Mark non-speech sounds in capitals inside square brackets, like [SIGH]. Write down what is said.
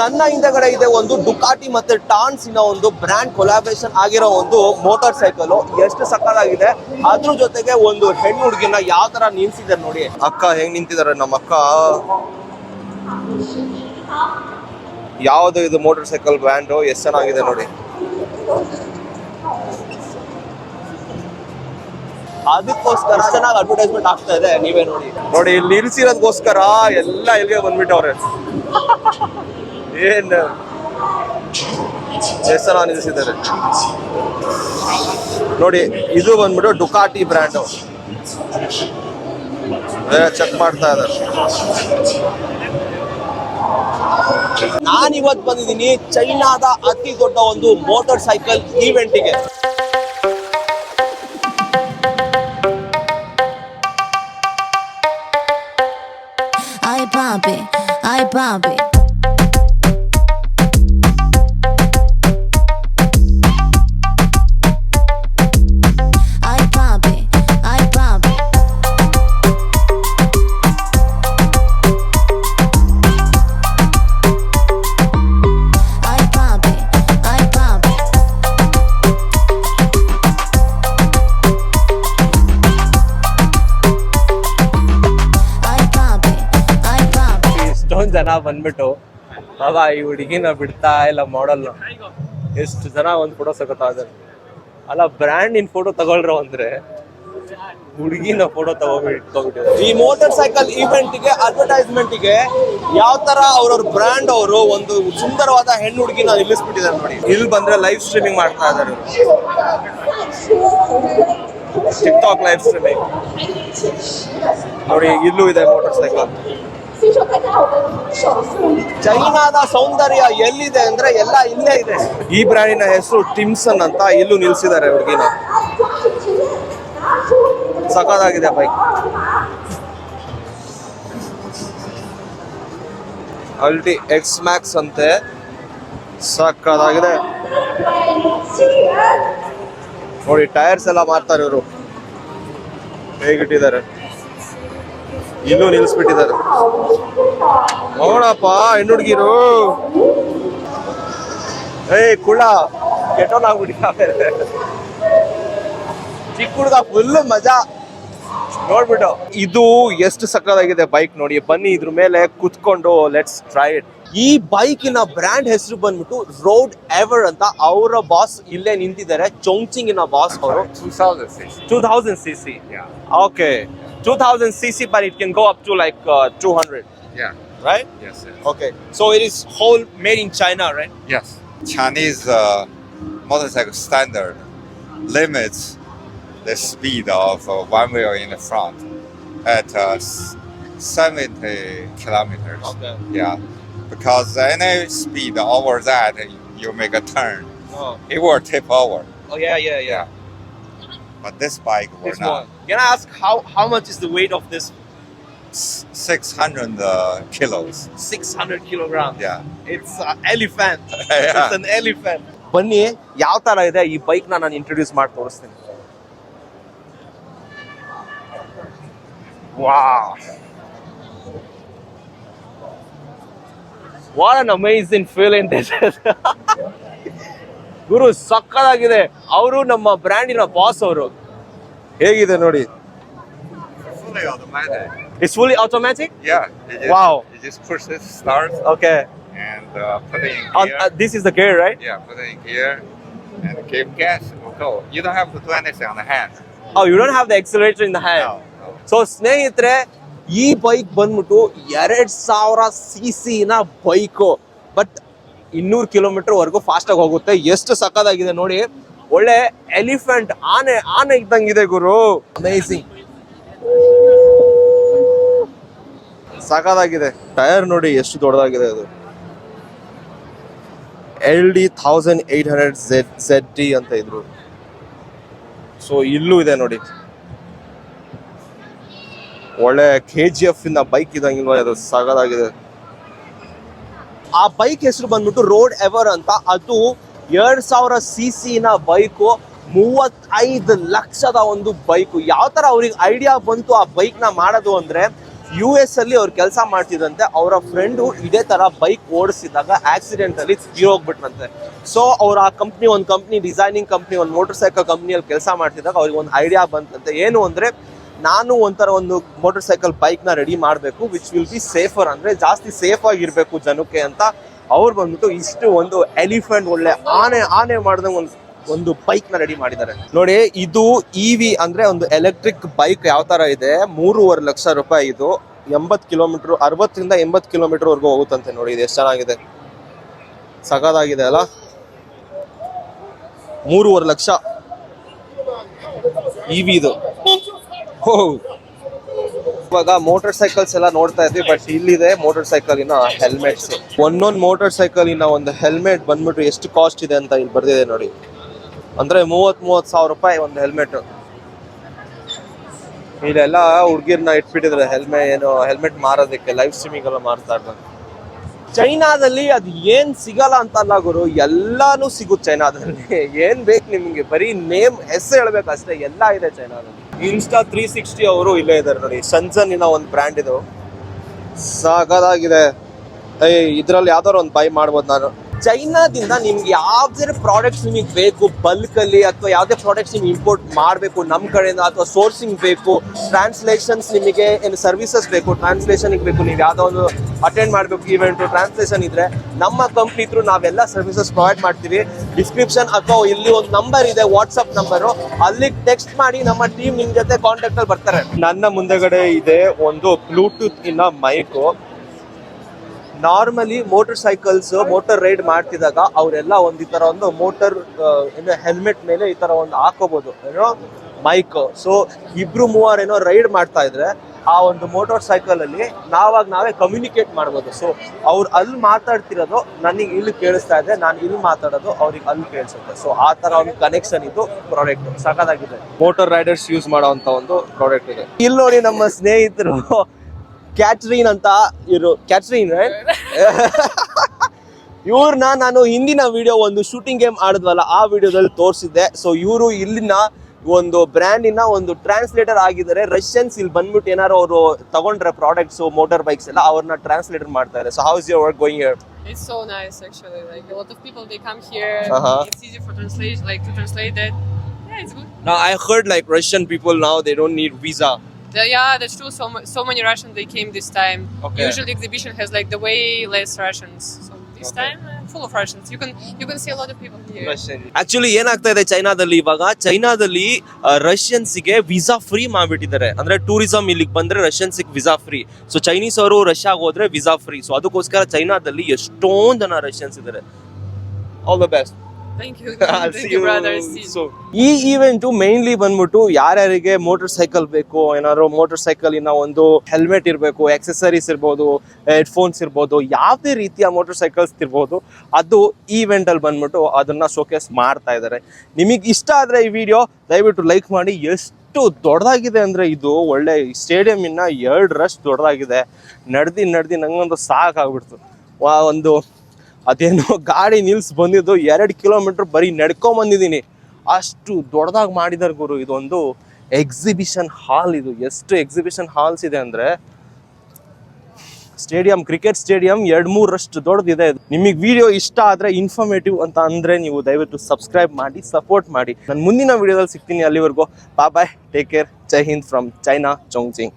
ನನ್ನ ಹಿಂದೆಗಡೆ ಇದೆ ಒಂದು ಡುಕಾಟಿ ಮತ್ತೆ ಟಾನ್ಸಿನ ಒಂದು ಬ್ರ್ಯಾಂಡ್ ಕೊಲಾಬ್ರೇಷನ್ ಆಗಿರೋ ಒಂದು ಮೋಟಾರ್ ಸೈಕಲ್. ಎಷ್ಟು ಸಕ್ಕತ್ತಾಗಿದೆ. ಅದ್ರ ಜೊತೆಗೆ ಒಂದು ಹೆಣ್ಣು ಹುಡುಗಿನ ಯಾವ ತರ ನಿಲ್ಸಿದ್ದಾರೆ ನೋಡಿ. ಅಕ್ಕ ಹೆಂಗ್ ನಿಂತಿದ್ದಾರೆ ನಮ್ಮ ಅಕ್ಕ? ಯಾವ್ದು ಇದು ಮೋಟಾರ್ ಸೈಕಲ್ ಬ್ರ್ಯಾಂಡ್? ಎಷ್ಟು ಚೆನ್ನಾಗಿದೆ ನೋಡಿ. ಅದಕ್ಕೋಸ್ಕರ ಚೆನ್ನಾಗಿ ಅಡ್ವರ್ಟೈಸ್ಮೆಂಟ್ ಆಗ್ತಾ ಇದೆ. ನೀವೇ ನೋಡಿ. ನೋಡಿ ಇಲ್ಲಿ ನಿಲ್ಸಿರೋದಕ್ಕೋಸ್ಕರ ಎಲ್ಲ ಇಲ್ಲಿಗೆ ಬಂದ್ಬಿಟ್ಟವ್ರೆ. ಏನ್? ನಿಲ್ಲಿಸಿದ್ದಾರೆ. ನೋಡಿ, ಇದು ಬಂದ್ಬಿಟ್ಟು ಡುಕಾಟಿ ಬ್ರ್ಯಾಂಡು. ಚೆಕ್ ಮಾಡ್ತಾ ಇದ್ದಾರೆ. ನಾನು ಇವತ್ತು ಬಂದಿದ್ದೀನಿ ಚೈನಾದ ಅತಿ ದೊಡ್ಡ ಒಂದು ಮೋಟರ್ ಸೈಕಲ್ ಈವೆಂಟಿಗೆ. ಎಷ್ಟೊಂದ್ ಜನ ಬಂದ್ಬಿಟ್ಟು ಬಾಬಾ ಈ ಹುಡುಗಿನ ಬಿಡ್ತಾ ಇಲ್ಲ ಮಾಡಲ್ ಎಷ್ಟು ಜನ ಒಂದ್ ಫೋಟೋ ಸಕತ್ತಾ ಅಲ್ಲ ಬ್ರ್ಯಾಂಡ್ ಇನ್ ಫೋಟೋ ತಗೊಳ್ರು ಅಂದ್ರೆ ಹುಡುಗಿನ ಫೋಟೋ ತಗೋಬಿಟ್ಟು ಈ ಮೋಟರ್ ಸೈಕಲ್ ಇವೆಂಟ್ಗೆ ಅಡ್ವರ್ಟೈಸ್ಮೆಂಟ್ಗೆ ಯಾವ ತರ ಅವ್ರವ್ರ ಬ್ರ್ಯಾಂಡ್ ಅವರು ಒಂದು ಸುಂದರವಾದ ಹೆಣ್ಣು ಹುಡುಗಿನ ನಿಲ್ಲಿಸ್ಬಿಟ್ಟಿದ್ದಾರೆ ನೋಡಿ. ಇಲ್ಲಿ ಬಂದ್ರೆ ಲೈವ್ ಸ್ಟ್ರೀಮಿಂಗ್ ಮಾಡ್ತಾ ಇದಾರೆ ಟಿಕ್ ಟಾಕ್ ಲೈವ್ ಸ್ಟ್ರೀಮಿಂಗ್ ನೋಡಿ ಇಲ್ಲೂ ಇದೆ ಮೋಟರ್ ಸೈಕಲ್ ಚೈನಾದ ಸೌಂದರ್ಯ ಎಲ್ಲಿದೆ ಅಂದ್ರೆ ಎಲ್ಲ ಇಲ್ಲೇ ಇದೆ. ಈ ಬ್ರ್ಯಾಂಡಿನ ಹೆಸರು ಟಿಮ್ಸನ್ ಅಂತ ಇಲ್ಲೂ ನಿಲ್ಸಿದ್ದಾರೆ ಹುಡುಗಿನ. ಸಖತ್ತಾಗಿದೆ ಬೈಕ್ ಅಲ್ಟಿ ಎಕ್ಸ್ ಮ್ಯಾಕ್ಸ್ ಅಂತೆ. ಸಕ್ಕದಾಗಿದೆ ನೋಡಿ ಟೈರ್ಸ್ ಎಲ್ಲ ಮಾರ್ತಾರೆ ಇವರು. ಹೇಗಿಟ್ಟಿದ್ದಾರೆ? ಇನ್ನೂ ನಿಲ್ಲಿಸ್ಬಿಟ್ಟಿದ್ದಾರೆ. ನೋಡಪ್ಪ ಹೆಣ್ಣು ಹುಡುಗಿರು ಏಯ್ ಕುಳ್ಳ ಕೆಟ್ಟೋನ್ ಆಗ್ಬಿಟ್ಟಿ ಚಿಕ್ಕ ಹುಡುಗ ಫುಲ್ ಮಜಾ. ನೋಡ್ಬಿಟ್ಟು. ಇದು ಎಷ್ಟು ಸಕ್ಕದಾಗಿದೆ ಬೈಕ್ ನೋಡಿ. ಬನ್ನಿ ಇದ್ರ ಮೇಲೆ ಕುತ್ಕೊಂಡು ಲೆಟ್ಸ್ ಟ್ರೈ ಇಟ್ ಈ ಬೈಕಿನ ಬ್ರಾಂಡ್ ಹೆಸರು ಬಂದ್ಬಿಟ್ಟು ರೋಡ್ ಎವರ್ ಅಂತ ಅವರ ಬಾಸ್ ಇಲ್ಲೇ ನಿಂತಿದ್ದಾರೆ. ಚೌಂಚಿಂಗಿನ ಬಾಸ್ ಅವರು. Two thousand C C okay 2000 cc, but it can go up to like uh, 200, Yeah. right? Yes. yes. Okay. So it is whole made in China, right? Yes. Chinese uh, motorcycle standard limits the speed of uh, one wheel in the front at uh, 70 kilometers. Okay. Yeah, because any speed over that, you make a turn, Oh, it will tip over. oh yeah, yeah, yeah. But this bike will This one. not. Can I ask how how much is the weight of this? S- 600 uh, kilos. 600 kilograms. Yeah. It's an elephant. [LAUGHS] Yeah. It's an elephant. ಬನ್ನಿ ಯಾವ ತರ ಇದೆ ಈ bike ನಾನು introduce ಮಾಡಿ ತೋರಿಸ್ತೀನಿ ವಾ what an amazing feeling this [LAUGHS] ಗುರು ಸಕ್ಕದಾಗಿದೆ ಅವರು ನಮ್ಮ ಬ್ರ್ಯಾಂಡಿನ ಬಾಸ್ ಅವರು ಹೇಗಿದೆ ನೋಡಿ Fully automatic. Yeah. You just, Wow. You just push this start Okay. and uh, put it in gear. Uh, uh, this is the gear, right? Yeah, put it in gear and give gas. It will go. You don't have to do anything on the hand. Oh, you don't have the accelerator in the hand. No. no. So ಸ್ನೇಹಿತರೆ ಈ bike ಬಂದ್ಬಿಟ್ಟು ಎರಡ್ ಸಾವಿರ C ಸಿನ bike but ಇನ್ನೂರು kilometre ವರೆಗೂ fast ಆಗಿ ಹೋಗುತ್ತೆ. ಎಷ್ಟು ಸಕ್ಕದಾಗಿದೆ ನೋಡಿ. ಒಳ್ಳೆ ಎಲಿಫೆಂಟ್ ಆನೆ ಆನೆ ಇದ್ದಂಗಿದೆ ಗುರು. ಅಮೇಸಿಂಗ್ ಸಕ್ಕದಾಗಿದೆ ಟೈರ್ ನೋಡಿ ಎಷ್ಟು ದೊಡ್ಡದಾಗಿದೆ ಅದು. L D thousand eight hundred Z Z D ಅಂತ ಇದ್ರು. ಸೊ ಇಲ್ಲೂ ಇದೆ ನೋಡಿ. ಒಳ್ಳೆ ಕೆ ಜಿ ಎಫ್ ಇಂದ ಬೈಕ್ ಇದಂಗಿಲ್ವಾ ಅದು ಸಾಗದಾಗಿದೆ ಆ ಬೈಕ್ ಹೆಸರು ಬಂದ್ಬಿಟ್ಟು ರೋಡ್ ಎವರ್ ಅಂತ. ಅದು ಎರಡ್ ಸಾವಿರ ಸಿ ನ ಬೈಕು, ಮೂವತ್ತೈದು ಲಕ್ಷದ ಒಂದು ಬೈಕು. ಯಾವ ತರ ಅವ್ರಿಗೆ ಐಡಿಯಾ ಬಂತು ಆ ಬೈಕ್ನ ಮಾಡೋದು ಅಂದ್ರೆ ಯು ಎಸ್ ಅಲ್ಲಿ ಅವ್ರು ಕೆಲಸ ಮಾಡ್ತಿದ್ದಂತೆ ಅವರ ಫ್ರೆಂಡು ಇದೇ ತರ ಬೈಕ್ ಓಡಿಸಿದಾಗ ಆಕ್ಸಿಡೆಂಟ್ ಅಲ್ಲಿ ತೀರೋಗ್ಬಿಟ್ರಂತೆ ಸೊ ಅವ್ರ ಆ ಕಂಪ್ನಿ ಒಂದು ಕಂಪ್ನಿ ಡಿಸೈನಿಂಗ್ ಕಂಪ್ನಿ ಒಂದು ಮೋಟರ್ ಸೈಕಲ್ ಕಂಪ್ನಿಯಲ್ಲಿ ಕೆಲಸ ಮಾಡ್ತಿದ್ದಾಗ ಅವ್ರಿಗೆ ಒಂದು ಐಡಿಯಾ ಬಂತಂತೆ. ಏನು ಅಂದ್ರೆ ನಾನು ಒಂಥರ ಒಂದು ಮೋಟರ್ ಸೈಕಲ್ ಬೈಕ್ನ ರೆಡಿ ಮಾಡಬೇಕು ವಿಚ್ ವಿಲ್ ಬಿ ಸೇಫರ್ ಅಂದ್ರೆ ಜಾಸ್ತಿ ಸೇಫ್ ಆಗಿರ್ಬೇಕು ಜನಕ್ಕೆ ಅಂತ ಅವ್ರು ಬಂದ್ಬಿಟ್ಟು ಇಷ್ಟು ಒಂದು ಎಲಿಫೆಂಟ್ ಒಳ್ಳೆ ಆನೆ ಆನೆ ಮಾಡ್ದಂಗೆ ಒಂದು ಒಂದು ಬೈಕ್ನ ರೆಡಿ ಮಾಡಿದ್ದಾರೆ. ನೋಡಿ, ಇದು ಇ ವಿ ಅಂದ್ರೆ ಒಂದು ಎಲೆಕ್ಟ್ರಿಕ್ ಬೈಕ್ ಯಾವ ತರ ಇದೆ? ಮೂರುವರೆ ಲಕ್ಷ ರೂಪಾಯಿ ಇದು. ಎಂಬತ್ ಕಿಲೋಮೀಟರ್, ಅರವತ್ತರಿಂದ ಎಂಬತ್ ಕಿಲೋಮೀಟರ್ ವರ್ಗೂ ಹೋಗುತ್ತಂತೆ ನೋಡಿ, ಇದು ಎಷ್ಟು ಚೆನ್ನಾಗಿದೆ. ಸಗದಾಗಿದೆ ಅಲ್ಲ? ಮೂರುವರೆ ಲಕ್ಷ. ಇ ವಿ ಇದು. ಇವಾಗ ಮೋಟರ್ ಸೈಕಲ್ಸ್ ಎಲ್ಲ ನೋಡ್ತಾ ಇದ್ವಿ ಬಟ್ ಇಲ್ಲಿದೆ ಮೋಟರ್ ಸೈಕಲ್ ಇನ್ನ ಹೆಲ್ಮೆಟ್ಸ್ ಒಂದೊಂದು ಮೋಟರ್ ಸೈಕಲ್ ಇನ್ನ ಒಂದು ಹೆಲ್ಮೆಟ್ ಬಂದ್ಬಿಟ್ಟು ಎಷ್ಟು ಕಾಸ್ಟ್ ಇದೆ ಅಂತ ಇಲ್ಲಿ ಬರ್ದಿದೆ ನೋಡಿ. ಅಂದ್ರೆ ಮೂವತ್ ಮೂವತ್ ಸಾವಿರ ರೂಪಾಯಿ ಒಂದು ಹೆಲ್ಮೆಟ್ ಇಲ್ಲೆಲ್ಲ ಹುಡ್ಗಿರ್ನ ಇಟ್ಬಿಟ್ಟಿದ್ರೆ ಹೆಲ್ಮೆ ಏನು ಹೆಲ್ಮೆಟ್ ಮಾರೋದಕ್ಕೆ ಲೈಫ್ ಸ್ಟ್ರೀಮಿಂಗ್ ಎಲ್ಲ ಮಾರ್ತಾ ಇರ್ತಾರೆ. ಚೈನಾದಲ್ಲಿ ಅದು ಏನ್ ಸಿಗಲ್ಲ ಅಂತಲ್ಲ ಗುರು, ಎಲ್ಲಾನು ಸಿಗುತ್ತೆ ಚೈನಾದಲ್ಲಿ. ಏನ್ ಬೇಕು ನಿಮ್ಗೆ? ಬರೀ ನೇಮ್ ಹೆಸರು ಹೇಳ್ಬೇಕು ಅಷ್ಟೇ, ಎಲ್ಲ ಇದೆ ಚೈನಾದಲ್ಲಿ. ಇನ್ಸ್ಟಾ ತ್ರೀ ಸಿಕ್ಸ್ಟಿ ಅವರು ಇಲ್ಲೇ ಇದ್ದಾರೆ ನೋಡಿ. ಸನ್ಸನ್ ಇನ್ನ ಒಂದು ಬ್ರ್ಯಾಂಡ್ ಇದು. ಸಾಗದಾಗಿದೆ ಏಯ್ ಇದರಲ್ಲಿ ಯಾವ್ದಾರು ಒಂದು ಬೈ ಮಾಡ್ಬೋದು ನಾನು. ಚೈನಾದಿಂದ ನಿಮ್ಗೆ ಯಾವ್ದೇ ಪ್ರಾಡಕ್ಟ್ಸ್ ನಿಮಗೆ ಬೇಕು ಬಲ್ಕ್ ಅಲ್ಲಿ ಅಥವಾ ಯಾವುದೇ ಪ್ರಾಡಕ್ಟ್ಸ್ ನಿಮ್ಗೆ ಇಂಪೋರ್ಟ್ ಮಾಡಬೇಕು ನಮ್ಮ ಕಡೆಯಿಂದ ಅಥವಾ ಸೋರ್ಸಿಂಗ್ ಬೇಕು ಟ್ರಾನ್ಸ್ಲೇಷನ್ಸ್ ನಿಮಗೆ ಏನು ಸರ್ವಿಸಸ್ ಬೇಕು ಟ್ರಾನ್ಸ್ಲೇಷನ್ ಬೇಕು, ನೀವು ಯಾವುದೋ ಒಂದು ಅಟೆಂಡ್ ಮಾಡಬೇಕು ಇವೆಂಟ್ ಟ್ರಾನ್ಸ್ಲೇಷನ್ ಇದ್ರೆ ನಮ್ಮ ಕಂಪ್ನಿ ಥ್ರೂ ನಾವೆಲ್ಲ ಸರ್ವಿಸಸ್ ಪ್ರೊವೈಡ್ ಮಾಡ್ತೀವಿ. ಡಿಸ್ಕ್ರಿಪ್ಷನ್ ಅಥವಾ ಇಲ್ಲಿ ಒಂದು ನಂಬರ್ ಇದೆ ವಾಟ್ಸಪ್ ನಂಬರು ಅಲ್ಲಿಗೆ ಟೆಕ್ಸ್ಟ್ ಮಾಡಿ ನಮ್ಮ ಟೀಮ್ ನಿಮ್ಮ ಜೊತೆ ಕಾಂಟ್ಯಾಕ್ಟಲ್ಲಿ ಬರ್ತಾರೆ. ನನ್ನ ಮುಂದೆಗಡೆ ಇದೆ ಒಂದು ಬ್ಲೂಟೂತ್ ಇನ್ನ mic normally motorcycles motor ride ಮಾಡ್ತಿದ್ದಾಗ ಅವರೆಲ್ಲ ಒಂದು ಈ ತರ ಒಂದು ಮೋಟರ್ ಏನೋ ಹೆಲ್ಮೆಟ್ ಮೇಲೆ ಈ ತರ ಒಂದು ಹಾಕೋಬಹುದು ಏನೋ ಮೈಕ್ ಸೊ ಇಬ್ರು ಮೂವರೇನೋ ಏನೋ ರೈಡ್ ಮಾಡ್ತಾ ಇದ್ರೆ ಆ ಒಂದು ಮೋಟರ್ ಸೈಕಲ್ ಅಲ್ಲಿ ನಾವಾಗ ನಾವೇ ಕಮ್ಯುನಿಕೇಟ್ ಮಾಡ್ಬೋದು. ಸೊ ಅವ್ರು ಅಲ್ಲಿ ಮಾತಾಡ್ತಿರೋದು ನನಗೆ ಇಲ್ಲಿ ಕೇಳಿಸ್ತಾ ಇದೆ ನಾನು ಇಲ್ಲಿ ಮಾತಾಡೋದು ಅವ್ರಿಗೆ ಅಲ್ಲಿ ಕೇಳಿಸುತ್ತೆ. ಸೊ ಆ ತರ ಒಂದು ಕನೆಕ್ಷನ್ ಇದು ಪ್ರಾಡಕ್ಟ್ ಸಖತ್ತಾಗಿದೆ ಮೋಟರ್ ರೈಡರ್ಸ್ ಯೂಸ್ ಮಾಡೋ ಒಂದು ಪ್ರಾಡಕ್ಟ್ ಇದೆ. ಇಲ್ಲಿ ನೋಡಿ ನಮ್ಮ ಸ್ನೇಹಿತರು ಕ್ಯಾಟ್ರೀನ್ ಅಂತ ಇವರು ಕ್ಯಾಟ್ರೀನ್ [LAUGHS] ಇವ್ರನ್ನ ನಾನು ಹಿಂದಿನ ವಿಡಿಯೋ ಒಂದು ಶೂಟಿಂಗ್ ಗೇಮ್ ಆಡಿದ್ವಲ್ಲ ಆ ವಿಡಿಯೋದಲ್ಲಿ ತೋರಿಸಿದ್ದೆ ಸೊ ಇವರು ಇಲ್ಲಿನ ಒಂದು ಬ್ರ್ಯಾಂಡಿನ ಒಂದು ಟ್ರಾನ್ಸ್ಲೇಟರ್ ಆಗಿದ್ದಾರೆ ರಷ್ಯನ್ಸ್ ಇಲ್ಲಿ ಬಂದ್ಬಿಟ್ಟು ಏನಾರು ಅವರು ತಗೊಂಡ್ರೆ ಪ್ರಾಡಕ್ಟ್ಸ್ ಮೋಟಾರ್ ಬೈಕ್ಸ್ ಎಲ್ಲ ಅವ್ರನ್ನ ಟ್ರಾನ್ಸ್ಲೇಟರ್ ಮಾಡ್ತಾರೆ so how's your work going here It's so nice actually. Like a lot of people they come here. Uh-huh. It's easy for translate like to translate that. Yeah, it's good. Now I heard like Russian people now they don't need visa. The, yeah, that's true. So so many Russians they came this time. Okay. Usually exhibition has like the way less Russians. So this Okay. time uh, full of Russians. You can you can see a lot of people here. Actually ಏನಾಗ್ತಾ ಇದೆ ಚೈನಾದಲ್ಲಿ ಇವಾಗ ಚೈನಾದಲ್ಲಿ ರಷ್ಯನ್ಸ್ಗೆ visa free ಮಾಡ್ಬಿಟ್ಟಿದ್ದಾರೆ ಅಂದ್ರೆ tourism ಇಲ್ಲಿಗೆ ಬಂದ್ರೆ ರಷ್ಯನ್ಸ್ಗೆ visa free so Chinese ಅವರು ರಷ್ಯಾಗೆ ಹೋದ್ರೆ ವಿಸಾ ಫ್ರೀ ಸೊ ಅದಕ್ಕೋಸ್ಕರ ಚೈನಾದಲ್ಲಿ ಎಷ್ಟೊಂದ್ ಜನ ರಷ್ಯನ್ಸ್ ಇದ್ದಾರೆ all the best Thank you so. [LAUGHS] ಈ ಈವೆಂಟ್ ಮೇನ್ಲಿ ಬಂದ್ಬಿಟ್ಟು ಯಾರ್ಯಾರಿಗೆ ಮೋಟರ್ ಸೈಕಲ್ ಬೇಕು ಏನಾದ್ರು ಮೋಟರ್ ಸೈಕಲಿನ ಇನ್ನ ಒಂದು ಹೆಲ್ಮೆಟ್ ಇರಬೇಕು ಎಕ್ಸೆಸರೀಸ್ ಇರ್ಬೋದು ಹೆಡ್ಫೋನ್ಸ್ ಇರ್ಬೋದು ಯಾವುದೇ ರೀತಿಯ ಮೋಟರ್ ಸೈಕಲ್ಸ್ ಇರ್ಬೋದು ಅದು ಈವೆಂಟ್ ಅಲ್ಲಿ ಬಂದ್ಬಿಟ್ಟು ಅದನ್ನ ಶೋಕೇಸ್ ಮಾಡ್ತಾ ಇದ್ದಾರೆ. ನಿಮಗೆ ಇಷ್ಟ ಆದ್ರೆ ಈ ವಿಡಿಯೋ ದಯವಿಟ್ಟು ಲೈಕ್ ಮಾಡಿ. ಎಷ್ಟು ದೊಡ್ಡದಾಗಿದೆ ಅಂದ್ರೆ ಇದು ಒಳ್ಳೆ ಸ್ಟೇಡಿಯಂ ಇನ್ನ ಎರಡರಷ್ಟು ದೊಡ್ಡದಾಗಿದೆ. ನಡ್ದಿ ನಡ್ದಿ ನಂಗೊಂದು ಸಾಕಾಗ್ಬಿಡ್ತು. ವಾ ಒಂದು ಅದೇನೋ ಗಾಡಿ ನಿಲ್ಸ್ ಬಂದಿದ್ದು ಎರಡು ಕಿಲೋಮೀಟರ್ ಬರೀ ನಡ್ಕೊಂಡ್ ಬಂದಿದ್ದೀನಿ. ಅಷ್ಟು ದೊಡ್ಡದಾಗಿ ಮಾಡಿದಾರೆ ಗುರು ಇದೊಂದು ಎಕ್ಸಿಬಿಷನ್ ಹಾಲ್ ಇದು. ಎಷ್ಟು ಎಕ್ಸಿಬಿಷನ್ ಹಾಲ್ಸ್ ಇದೆ ಅಂದರೆ ಸ್ಟೇಡಿಯಂ, ಕ್ರಿಕೆಟ್ ಸ್ಟೇಡಿಯಂ ಎರಡು ಮೂರಷ್ಟು ದೊಡ್ಡದಿದೆ ಇದು. ನಿಮಗೆ ವಿಡಿಯೋ ಇಷ್ಟ ಆದರೆ ಇನ್ಫಾರ್ಮೇಟಿವ್ ಅಂತ ಅಂದರೆ ನೀವು ದಯವಿಟ್ಟು ಸಬ್ಸ್ಕ್ರೈಬ್ ಮಾಡಿ ಸಪೋರ್ಟ್ ಮಾಡಿ. ನಾನು ಮುಂದಿನ ವಿಡಿಯೋದಲ್ಲಿ ಸಿಗ್ತೀನಿ ಅಲ್ಲಿವರೆಗೂ. Bye take care Jai Hind from China Chongqing